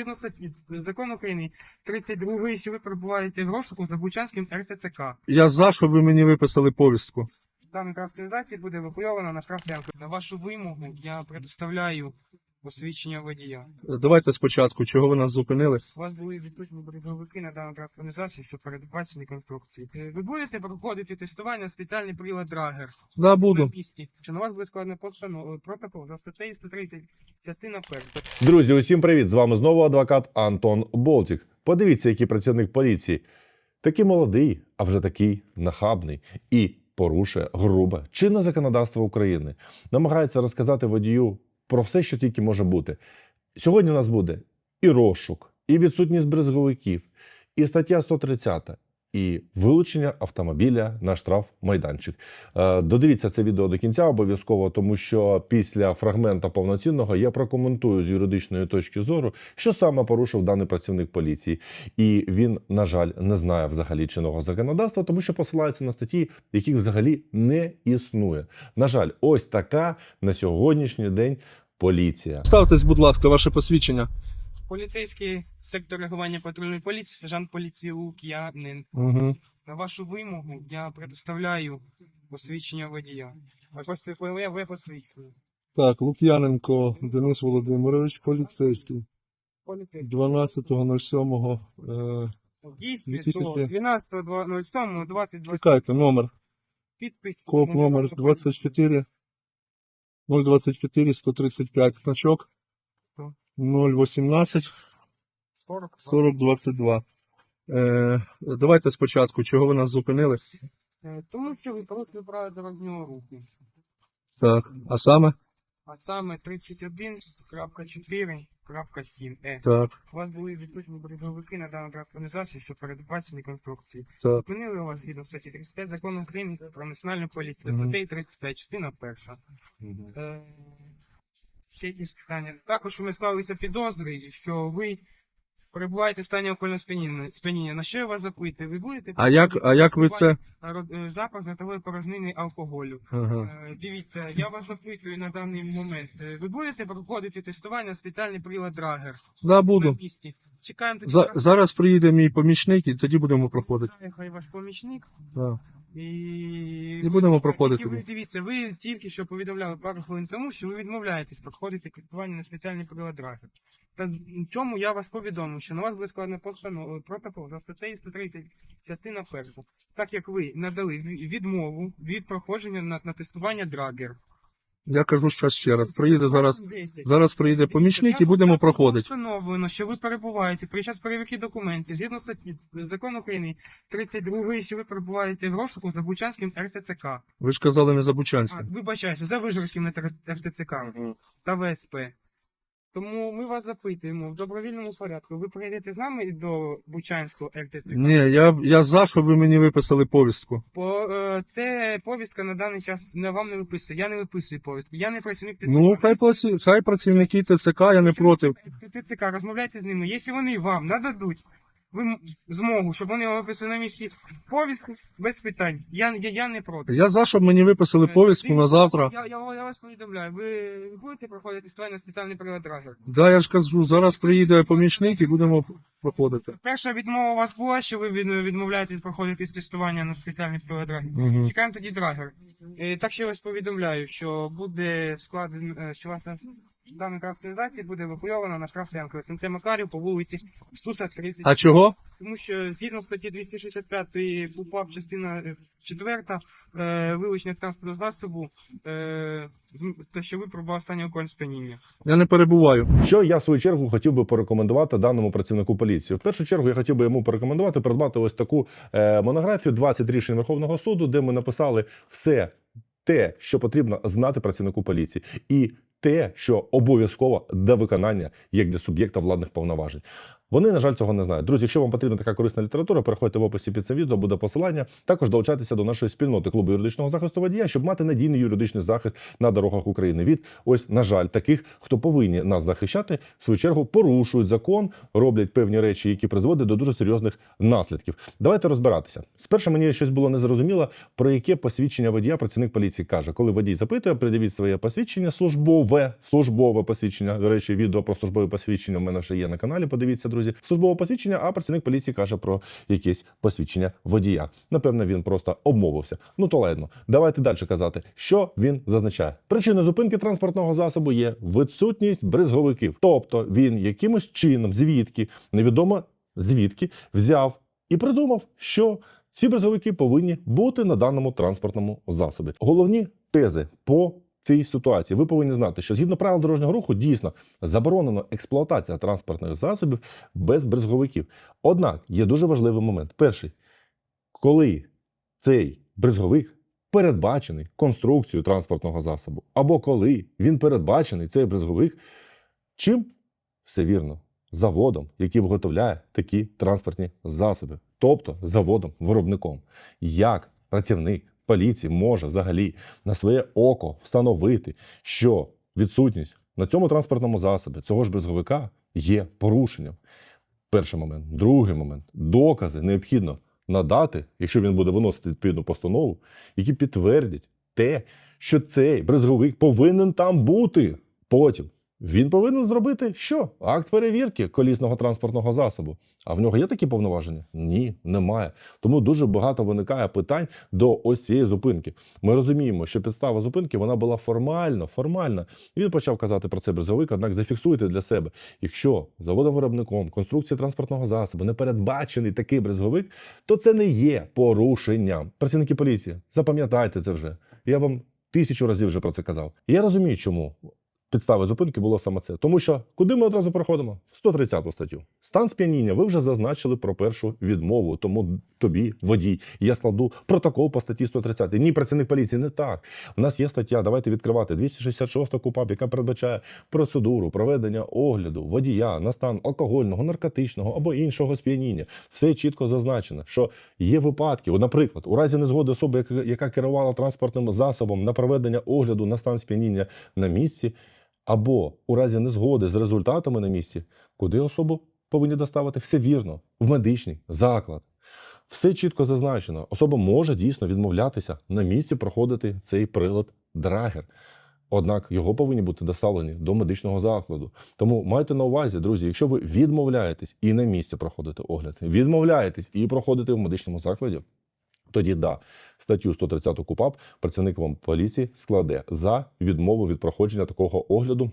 Згідно статті закону України 32 що ви перебуваєте в розшуку за Бучанським РТЦК. Я за, щоб ви мені виписали повістку. Даний транспортизації буде евакуйована на штрафлянку. На вашу вимогу я предоставляю посвідчення водія. Е, Давайте спочатку, чого ви нас зупинили? У вас були відсутні бризовики на дану транспортизацію, що передбачені конструкції. Е, Ви будете проходити тестування на спеціальний прилад Драгер Да, на буду. місці, що на вас буде складено постанов- протокол за статтею 130, частина перша. Друзі, усім привіт! З вами знову адвокат Антон Болтік. Подивіться, який працівник поліції. Такий молодий, а вже такий нахабний і порушує грубе чинне законодавство України. Намагається розказати водію про все, що тільки може бути. Сьогодні у нас буде і розшук, і відсутність брезговиків, і стаття 130, і вилучення автомобіля на штраф майданчик. Е, Додивіться це відео до кінця обов'язково, тому що після фрагмента повноцінного я прокоментую з юридичної точки зору, що саме порушив даний працівник поліції. І він, на жаль, не знає взагалі чинного законодавства, тому що посилається на статті, яких взагалі не існує. На жаль, ось така на сьогоднішній день поліція. Ставтесь, будь ласка, ваше посвідчення. Поліцейський сектор реагування патрульної поліції, сержант поліції Лук'янин. Угу. На вашу вимогу я предоставляю посвідчення водія. А посвідчення ви посвідчення. Так, Лук'яненко Денис Володимирович, поліцейський. Поліцейський. 12.07. Е, Дійсно, 12.07, 2020 чекайте, номер. підпис. Коп номер 24 024 135 значок. 018 40. 40 22. Е, давайте спочатку, чого ви нас зупинили? Е, Тому що ви порушили правила нього руху. Так, а саме? А саме 31.4.7. Е. Так, У вас були відсутні бризовики на дану транспортизацію, що передбачені конструкції. так. Зупинили вас згідно статті 35 закону України про національну поліцію. Мгм. Статей 35, частина перша. Е, Ще якісь питання. Також ми склалися підозри, що ви перебуваєте в стані алкогольного сп'яніння. сп'яніння. На що я вас запитую? Ви будете А як, а як ви це? Народ- е, запах ротової порожнини алкоголю? Ага. Е, Дивіться, я вас запитую на даний момент. Е, Ви будете проходити тестування на спеціальний прилад Драгер Да, на буду. місці? Чекаємо тоді. За, зараз приїде мій помічник і тоді будемо проходити. Хай ваш помічник. Да. І, І будемо проходити. Ви, дивіться, ви тільки що повідомляли пару хвилин тому, що ви відмовляєтесь проходити тестування на спеціальні приладрафі. Та чому я вас повідомив, що на вас буде складено постанова протокол за статтею 130, частина перша. Так як ви надали відмову від проходження на, на тестування Драгер. Я кажу щас ще раз. Приїде зараз. Зараз приїде помічник і будемо проходити. Встановлено, що ви перебуваєте під час перевірки документів згідно статті закону України 32, що ви перебуваєте в розшуку за Бучанським РТЦК. Ви ж казали не за Бучанським. вибачаюся, за Вижгородським РТ- РТЦК та ВСП. Тому ми вас запитуємо в добровільному порядку. Ви приїдете з нами до Бучанського РТЦК? Ні, я, я за, щоб ви мені виписали повістку. По, е, це повістка на даний час не вам не виписує. Я не виписую повістку. Я не працівник ТЦК. Ну, хай, праці... хай працівники ТЦК, я не проти. ТЦК, розмовляйте з ними. Якщо вони вам нададуть змогу, щоб вони виписали на місці повістку, без питань. Я, я, я не проти. Я за, щоб мені виписали повістку на завтра. Я, я, я вас повідомляю, ви будете проходити створений спеціальний прилад Драгер? Да, я ж кажу, зараз приїде помічник і будемо проходити. Перша відмова у вас була, що ви відмовляєтесь проходити тестування на спеціальний прилад Драгер. Мгм. Чекаємо тоді Драгер. Е, Так що я вас повідомляю, що буде складен, е, що ваша дана транспортизація буде евакуйована на штраф. СМТ Макарів по вулиці Стуса 30. А чого? Тому що згідно статті 265 КУПАП, частина 4, е, вилучення транспортного засобу, е, з- те, що ви пробували останнє окольне сп'яніння. Я не перебуваю. Що я в свою чергу хотів би порекомендувати даному працівнику поліції? В першу чергу я хотів би йому порекомендувати придбати ось таку е, монографію «20 рішень Верховного суду, де ми написали все те, що потрібно знати працівнику поліції, і те, що обов'язково до виконання як для суб'єкта владних повноважень. Вони, на жаль, цього не знають. Друзі, якщо вам потрібна така корисна література, переходьте в описі під цим відео, буде посилання. Також долучайтеся до нашої спільноти клубу юридичного захисту водія, щоб мати надійний юридичний захист на дорогах України. Від ось, на жаль, таких, хто повинні нас захищати, в свою чергу порушують закон, роблять певні речі, які призводять до дуже серйозних наслідків. Давайте розбиратися. Спершу мені щось було незрозуміло, про яке посвідчення водія працівник поліції каже. Коли водій запитує, придивіть своє посвідчення, службове, службове посвідчення. До речі, відео про службове посвідчення у мене вже є на каналі. Подивіться, друзі. Службове посвідчення, а працівник поліції каже про якесь посвідчення водія. Напевно, він просто обмовився. Ну то ладно. Давайте далі казати, що він зазначає. Причиною зупинки транспортного засобу є відсутність бризговиків, тобто він якимось чином, звідки невідомо звідки взяв і придумав, що ці бризговики повинні бути на даному транспортному засобі. Головні тези по цій ситуації. Ви повинні знати, що згідно правил дорожнього руху дійсно заборонено експлуатація транспортних засобів без бризговиків. Однак є дуже важливий момент. Перший, коли цей бризговик передбачений конструкцією транспортного засобу, або коли він передбачений цей бризговик, чим все вірно, заводом, який виготовляє такі транспортні засоби, тобто заводом-виробником. Як працівник поліції може взагалі на своє око встановити, що відсутність на цьому транспортному засобі цього ж бризговика є порушенням? Перший момент. Другий момент. Докази необхідно надати, якщо він буде виносити відповідну постанову, які підтвердять те, що цей бризговик повинен там бути. Потім він повинен зробити що? Акт перевірки колісного транспортного засобу. А в нього є такі повноваження? Ні, немає. Тому дуже багато виникає питань до ось цієї зупинки. Ми розуміємо, що підстава зупинки вона була формальна. І він почав казати про це бризговик, однак зафіксуйте для себе. Якщо заводом-виробником конструкції транспортного засобу не передбачений такий бризговик, то це не є порушенням. Працівники поліції, запам'ятайте це вже. Я вам тисячу разів вже про це казав. Я розумію, чому. Підстави зупинки було саме це. Тому що куди ми одразу переходимо? В 130 статтю. Стан сп'яніння. Ви вже зазначили про першу відмову. Тому тобі, водій, я складу протокол по статті 130. Ні, працівник поліції, не так. У нас є стаття. Давайте відкривати 266 КУПАП, яка передбачає процедуру проведення огляду водія на стан алкогольного, наркотичного або іншого сп'яніння. Все чітко зазначено, що є випадки. Наприклад, у разі незгоди особи, яка керувала транспортним засобом на проведення огляду на стан сп'яніння на місці, або у разі незгоди з результатами на місці, куди особу повинні доставити? Все вірно, в медичний заклад. Все чітко зазначено. Особа може дійсно відмовлятися на місці проходити цей прилад драгер. Однак його повинні бути доставлені до медичного закладу. Тому майте на увазі, друзі, якщо ви відмовляєтесь і на місці проходите огляд, відмовляєтесь і проходите в медичному закладі, тоді да, статтю 130 КУПАП працівник вам поліції складе за відмову від проходження такого огляду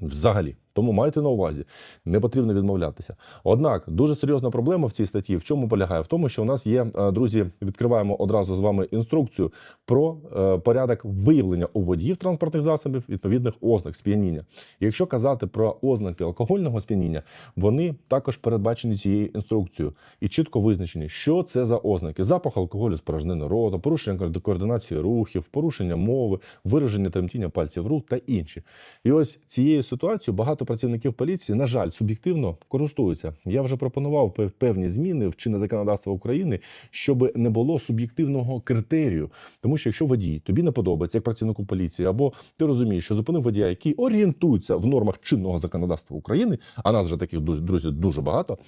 взагалі. Тому майте на увазі, не потрібно відмовлятися. Однак дуже серйозна проблема в цій статті в чому полягає? В тому, що у нас є, е, друзі, відкриваємо одразу з вами інструкцію про е, порядок виявлення у водіїв транспортних засобів відповідних ознак сп'яніння. Якщо казати про ознаки алкогольного сп'яніння, вони також передбачені цією інструкцією і чітко визначені, що це за ознаки: запах алкоголю з порожнини рота, порушення координації рухів, порушення мови, вираження тремтіння пальців рук та інші. І ось цією ситуацією багато працівників поліції, на жаль, суб'єктивно користуються. Я вже пропонував певні зміни в чинне законодавство України, щоб не було суб'єктивного критерію. Тому що якщо водій тобі не подобається як працівнику поліції, або ти розумієш, що зупинив водія, який орієнтується в нормах чинного законодавства України, а нас вже таких друз- друзі дуже багато,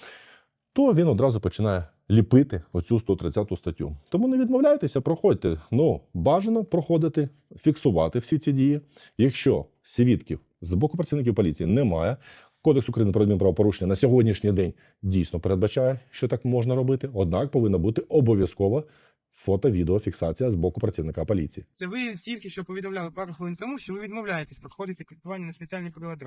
то він одразу починає ліпити оцю 130 статтю. Тому не відмовляйтеся, проходьте. Ну, бажано проходити, фіксувати всі ці дії. Якщо свідків з боку працівників поліції немає, Кодекс України про адмінправопорушення на сьогоднішній день дійсно передбачає, що так можна робити. Однак повинна бути обов'язкова фото-відеофіксація з боку працівника поліції. Це ви тільки що повідомляли пару хвилин тому, що ви відмовляєтесь проходити тестування на спеціальні прилади.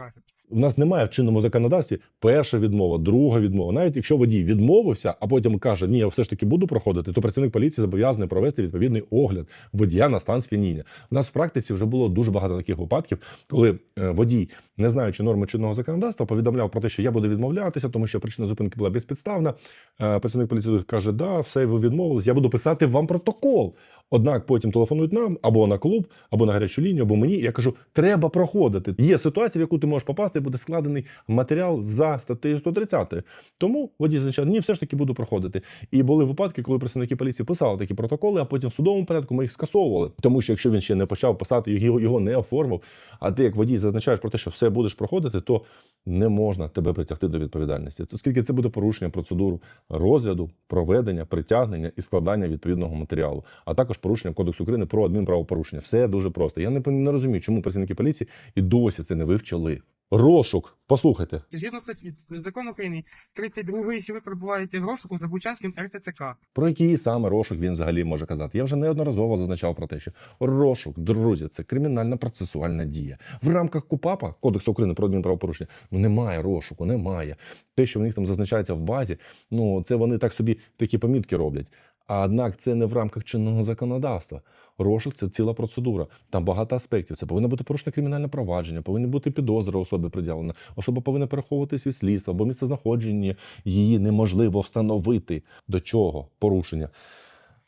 У нас немає в чинному законодавстві перша відмова, друга відмова. Навіть якщо водій відмовився, а потім каже, ні, я все ж таки буду проходити, то працівник поліції зобов'язаний провести відповідний огляд водія на стан сп'яніння. У нас в практиці вже було дуже багато таких випадків, коли е, водій, не знаючи норми чинного законодавства, повідомляв про те, що я буду відмовлятися, тому що причина зупинки була безпідставна. Е, Працівник поліції каже, да, все, ви відмовились, я буду писати вам протокол. Однак потім телефонують нам або на клуб, або на гарячу лінію, або мені. Я кажу, треба проходити. Є ситуація, в яку ти можеш попасти, буде складений матеріал за статтею 130. Тому водій зазначав, ні, все ж таки буду проходити. І були випадки, коли працівники поліції писали такі протоколи, а потім в судовому порядку ми їх скасовували. Тому що якщо він ще не почав писати, його, його не оформив, а ти як водій зазначаєш про те, що все будеш проходити, то не можна тебе притягти до відповідальності, оскільки це буде порушення процедур розгляду, проведення, притягнення і складання відповідного матеріалу, а також порушення Кодексу України про адмінправопорушення. Все дуже просто. Я не, не розумію, чому працівники поліції і досі це не вивчили. Розшук, послухайте, Згідно статті закону України 32, що ви перебуваєте в розшуку за Бучанським РТЦК. Про який саме розшук він взагалі може казати? Я вже неодноразово зазначав про те, що розшук, друзі, це кримінальна процесуальна дія. В рамках КУПАПа, Кодексу України про адмінправопорушення, ну немає розшуку, немає. Те, що в них там зазначається в базі, ну це вони так собі такі помітки роблять. Однак це не в рамках чинного законодавства. Розшук це ціла процедура. Там багато аспектів. Це повинно бути порушене кримінальне провадження, повинні бути підозри особи приділена. Особа повинна переховуватись від слідства, бо місце знаходження її неможливо встановити. До чого порушення?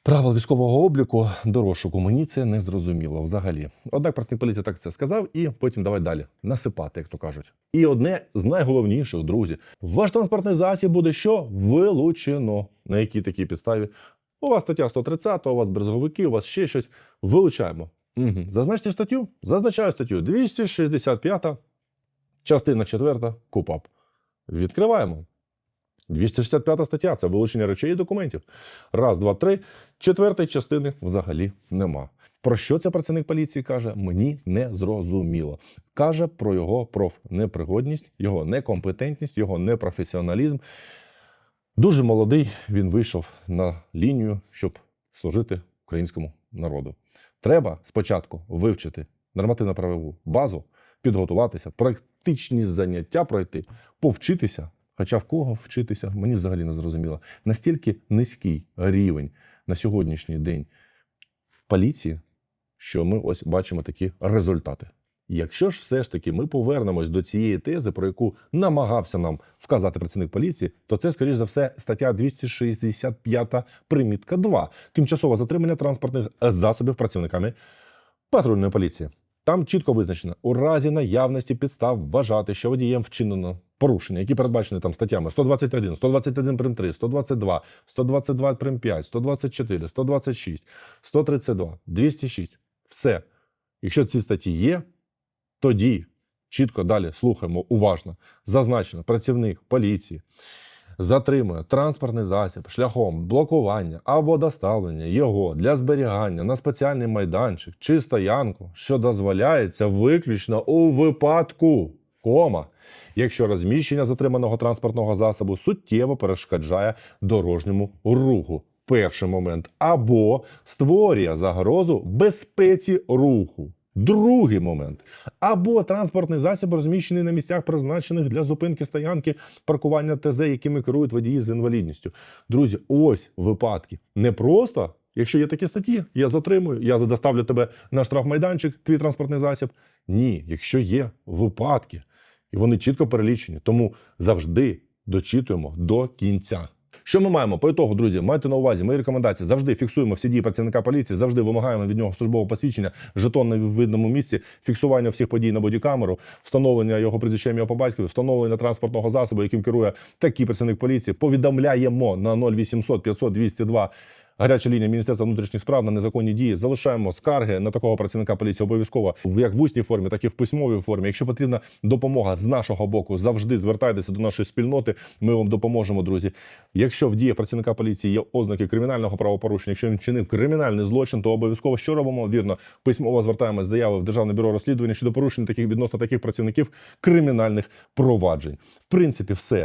Правил військового обліку до розшуку мені це не зрозуміло взагалі. Однак працівник поліції так це сказав, і потім давай далі насипати, як то кажуть. І одне з найголовніших, друзі, ваш транспортний засіб буде що вилучено. На якій такій підставі? У вас стаття 130, у вас березговики, у вас ще щось. Вилучаємо. Угу. Зазначте статтю? Зазначаю статтю 265, частина 4, КУПАП. Відкриваємо. 265 стаття це вилучення речей і документів. Раз, два, три. Четвертої частини взагалі нема. Про що це працівник поліції каже? Мені не зрозуміло. Каже про його профнепригодність, його некомпетентність, його непрофесіоналізм. Дуже молодий він вийшов на лінію, щоб служити українському народу. Треба спочатку вивчити нормативно-правову базу, підготуватися, практичні заняття пройти, повчитися. Хоча в кого вчитися, мені взагалі не зрозуміло. Настільки низький рівень на сьогоднішній день в поліції, що ми ось бачимо такі результати. Якщо ж все ж таки ми повернемось до цієї тези, про яку намагався нам вказати працівник поліції, то це, скоріш за все, стаття 265 примітка 2. Тимчасове затримання транспортних засобів працівниками патрульної поліції. Там чітко визначено, у разі наявності підстав вважати, що водієм вчинено порушення, які передбачені там статтями 121, 121 прим 3, 122, 122 прим 5, 124, 126, 132, 206. Все. Якщо ці статті є, тоді чітко далі слухаємо уважно. Зазначено, працівник поліції затримує транспортний засіб шляхом блокування або доставлення його для зберігання на спеціальний майданчик чи стоянку, що дозволяється виключно у випадку кома, якщо розміщення затриманого транспортного засобу суттєво перешкоджає дорожньому руху. Перший момент або створює загрозу безпеці руху. Другий момент. Або транспортний засіб розміщений на місцях, призначених для зупинки стоянки, паркування ТЗ, якими керують водії з інвалідністю. Друзі, ось випадки. Не просто, якщо є такі статті, я затримую, я доставлю тебе на штрафмайданчик, твій транспортний засіб. Ні, якщо є випадки, і вони чітко перелічені. Тому завжди дочитуємо до кінця. Що ми маємо по ітогу, друзі? Майте на увазі мої рекомендації. Завжди фіксуємо всі дії працівника поліції, завжди вимагаємо від нього службового посвідчення, жетон на видному місці, фіксування всіх подій на бодікамеру, встановлення його прізвища ім'я по батькові, встановлення транспортного засобу, яким керує такий працівник поліції. Повідомляємо на 0800 500 202 Гаряча лінія Міністерства внутрішніх справ на незаконні дії. Залишаємо скарги на такого працівника поліції обов'язково як в усній формі, так і в письмовій формі. Якщо потрібна допомога з нашого боку, завжди звертайтеся до нашої спільноти. Ми вам допоможемо, друзі. Якщо в діях працівника поліції є ознаки кримінального правопорушення, якщо він вчинив кримінальний злочин, то обов'язково що робимо? Вірно, письмово звертаємось заяви в Державне бюро розслідування щодо порушення таких відносно таких працівників кримінальних проваджень. В принципі, все.